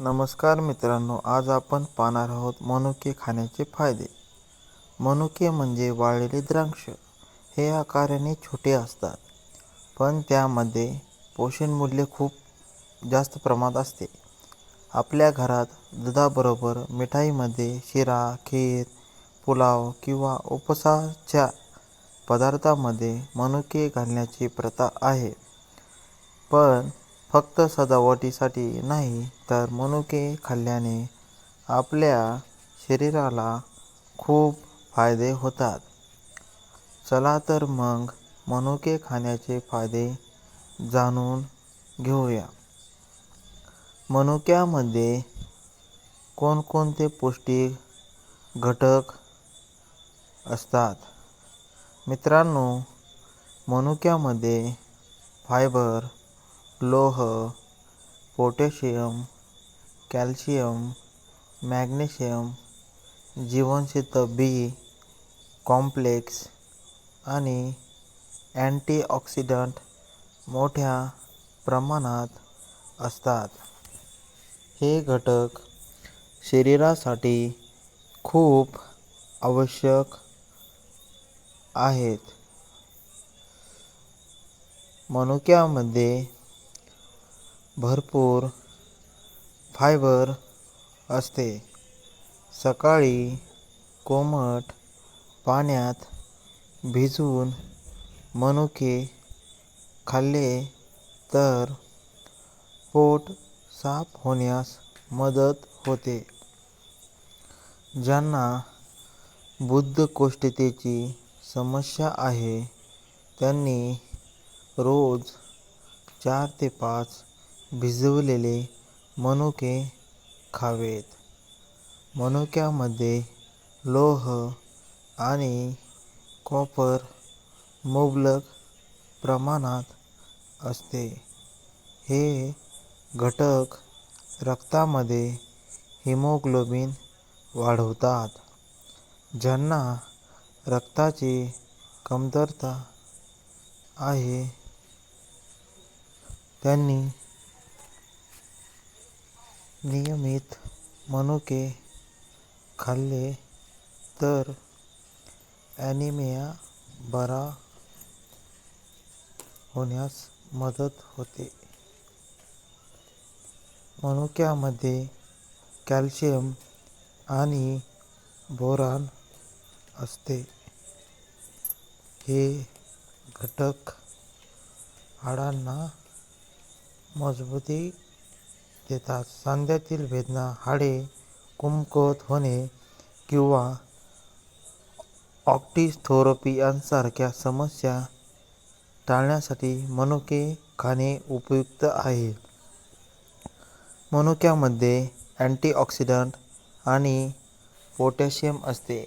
नमस्कार मित्रांनो आज आपण पाहणार आहोत मनुके खाण्याचे फायदे. मनुके म्हणजे वाळलेले द्राक्ष. हे आकाराने छोटे असतात पण त्यामध्ये पोषणमूल्य खूप जास्त प्रमाणात असते. आपल्या घरात दुधाबरोबर मिठाईमध्ये शिरा खीर पुलाव किंवा उपसाच्या पदार्थामध्ये मनुके घालण्याची प्रथा आहे. पण फक्त सजावटीसाठी नाही तर मनुके खाल्ल्याने आपल्या शरीराला खूप फायदे होतात. चला तर मग मनुके खाण्याचे फायदे जाणून घेऊया. मनुक्यामध्ये कोणकोणते पौष्टिक घटक असतात? मित्रांनो मनुक्यामध्ये फायबर लोह पोटॅशियम कॅल्शियम मॅग्नेशियम जीवनसत्व बी कॉम्प्लेक्स आणि अँटीऑक्सिडंट मोठ्या प्रमाणात असतात. हे घटक शरीरासाठी खूप आवश्यक आहेत. मनुक्यामध्ये भरपूर फायबर असते. सकाळी कोमट पाण्यात भिजवून मनुके खाल्ले तर पोट साफ होण्यास मदत होते. ज्यांना बुद्धकोष्ठतेची समस्या आहे त्यांनी रोज चार ते पाच भिजवलेले मनुके खावेत. मनुक्यामध्ये लोह आणि कॉपर मुबलक प्रमाणात असते. हे घटक रक्तामध्ये हिमोग्लोबिन वाढवतात ज्यांना रक्ताची कमतरता आहे. त्यांनी नियमित मनुके खाल्ले तर ॲनिमिया बरा होण्यास मदत होते. मनुक्यामध्ये कॅल्शियम आणि बोरान असते. हे घटक हाडांना मजबूती देतात सांध्यातील वेदना हाडे कमकुवत होणे किंवा ऑक्टिस्थोरपी यांसारख्या समस्या टाळण्यासाठी मनुके खाणे उपयुक्त आहे. मनुक्यामध्ये अँटीऑक्सिडंट आणि पोटॅशियम असते.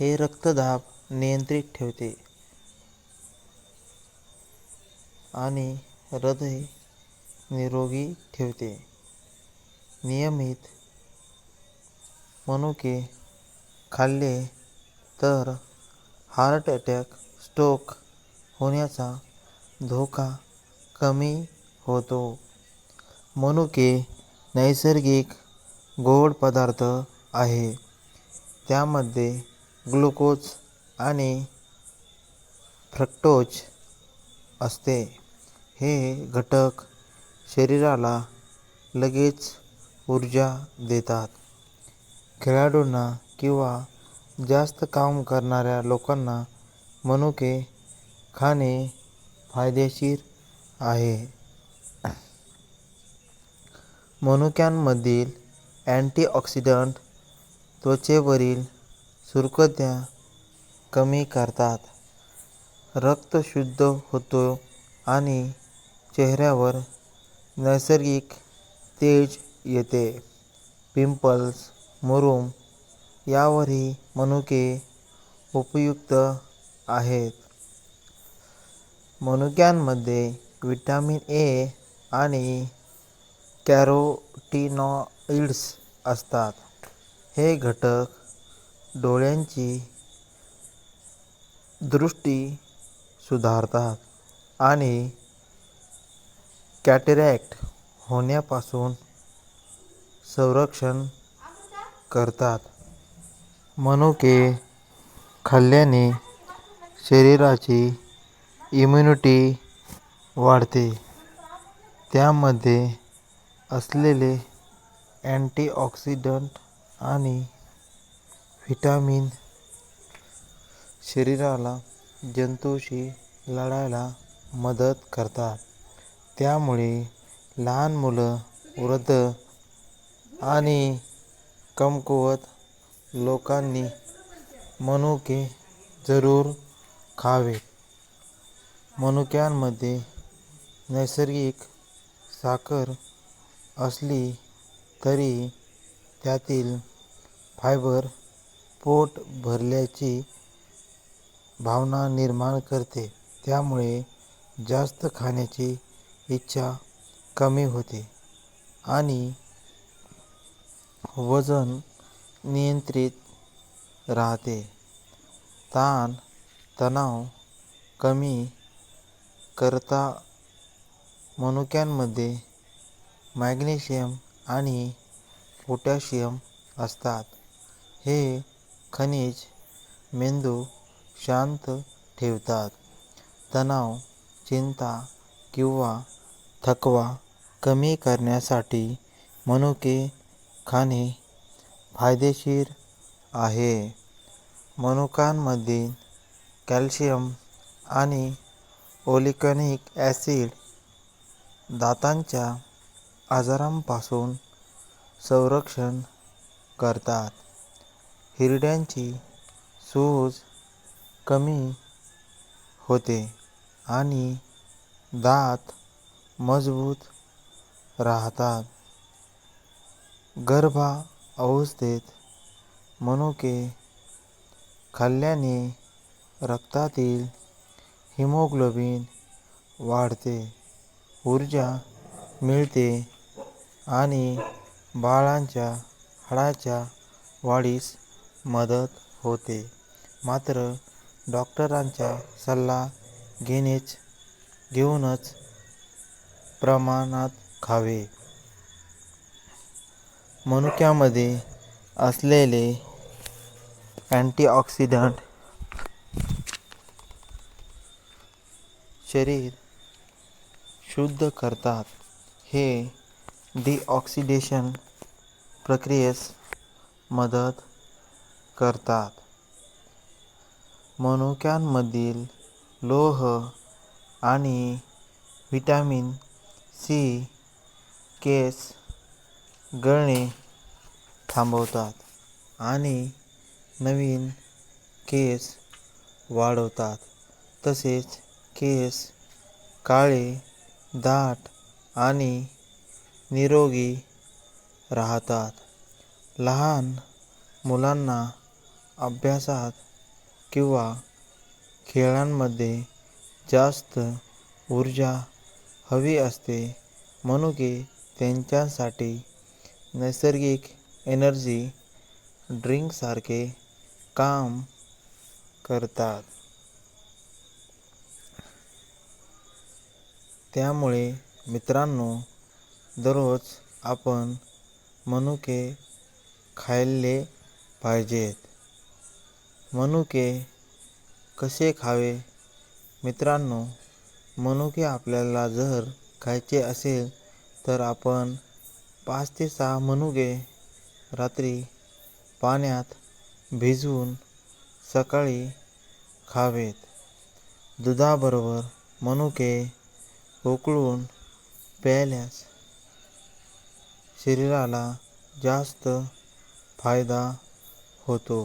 हे रक्तदाब नियंत्रित ठेवते आणि हृदय निरोगी ठेवते. नियमित मनुके खाल्ले तर हार्ट अटॅक स्ट्रोक होण्याचा धोका कमी होतो. मनुके नैसर्गिक गोड पदार्थ आहे. त्यामध्ये ग्लुकोज आणि फ्रक्टोज असते. हे घटक शरीराला लगेच ऊर्जा देतात. खेळाडूंना किंवा जास्त काम करणाऱ्या लोकांना मनुके खाणे फायदेशीर आहे. मनुक्यांमधील अँटीऑक्सिडंट त्वचेवरील सुरकुत्या कमी करतात. रक्त शुद्ध होतो आणि चेहऱ्यावर नैसर्गिक तेज येते. पिंपल्स मुरूम यावरही मनुके उपयुक्त आहेत. मनुक्यांमध्ये विटॅमिन ए आणि कॅरोटिनॉइड्स असतात. हे घटक डोळ्यांची दृष्टी सुधारतात आणि कॅटेरॅक्ट होण्यापासून संरक्षण करतात. मनुके खाल्ल्याने शरीराची इम्युनिटी वाढते. त्यामध्ये असलेले अँटीऑक्सिडंट आणि व्हिटॅमिन शरीराला जंतूशी लढायला मदत करतात. त्यामुळे लहान मुलं वृद्ध आणि कमकुवत लोकांनी मनुके जरूर खावेत मनुक्यांमध्ये नैसर्गिक साखर असली तरी त्यातील फायबर पोट भरल्याची भावना निर्माण करते. त्यामुळे जास्त खाण्याची इच्छा कमी होते आणि वजन नियंत्रित राहते. ताण तणाव कमी करता मनुक्यांमध्ये मॅग्नेशियम आणि पोटॅशियम असतात. हे खनिज मेंदू शांत ठेवतात. तणाव चिंता किंवा थकवा कमी करण्यासाठी मनुके खाणे फायदेशीर आहे. मनुकांमधील कॅल्शियम आणि ओलिकनिक ॲसिड दातांच्या आजारांपासून संरक्षण करतात. हिरड्यांची सूज कमी होते आणि दात मजबूत राहतात. गर्भा अवस्थेत मनुके खाल्ल्याने रक्तातील हिमोग्लोबिन वाढते ऊर्जा मिळते आणि बाळांच्या हाडाच्या वाढीस मदत होते. मात्र डॉक्टरांचा सल्ला घेणेच घेऊनच प्रमाणात खावे. मनुक्यामध्ये असलेले अँटीऑक्सिडंट शरीर शुद्ध करतात. हे डिऑक्सिडेशन प्रक्रियेस मदत करतात. मनुक्यांमधील लोह आणि व्हिटॅमिन सी केस गळणे थांबवतात आणि नवीन केस वाढवतात. तसेच केस काळे दाट आणि निरोगी राहतात. लहान मुलांना अभ्यासात किंवा खेळांमध्ये जास्त ऊर्जा हवी असते. मनुके त्यांच्यासाठी नैसर्गिक एनर्जी ड्रिंकसारखे काम करतात. त्यामुळे मित्रांनो दररोज आपण मनुके खाल्ले पाहिजेत. मनुके कसे खावे? मित्रांनो मनुके आपल्याला जर खायचे असेल तर आपण पाच ते सहा मनुके रात्री पाण्यात भिजवून सकाळी खावेत. दुधाबरोबर मनुके उकळून प्यायल्यास शरीराला जास्त फायदा होतो.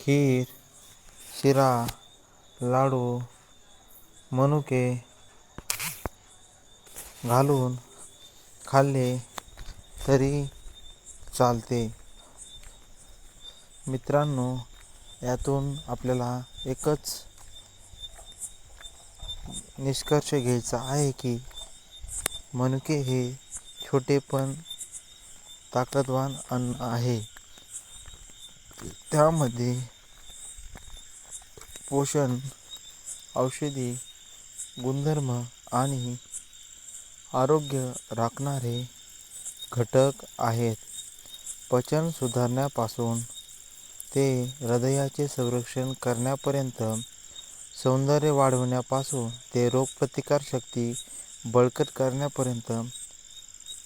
खीर शिरा लाडू मनुके घालून खाल्ले तरी चालते. मित्रांनो यातून आपल्याला एकच निष्कर्ष घ्यायचा आहे की मनुके हे छोटे पण ताकदवान अन्न आहे. त्यामध्ये पोषण औषधी गुणधर्म आणि आरोग्य राखणारे घटक आहेत. पचन सुधारण्यापासून ते हृदयाचे संरक्षण करण्यापर्यंत सौंदर्य वाढवण्यापासून ते रोगप्रतिकारशक्ती बळकट करण्यापर्यंत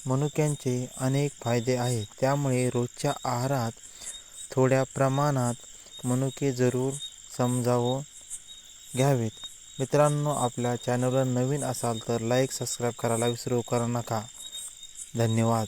मनुक्यांचे अनेक फायदे आहेत. त्यामुळे रोजच्या आहारात थोड्या प्रमाणात मनुके जरूर समजावून घ्यावेत. मित्रांनो आपल्या चॅनलवर नवीन असाल तर लाईक सबस्क्राईब करायला विसरू करू नका. धन्यवाद.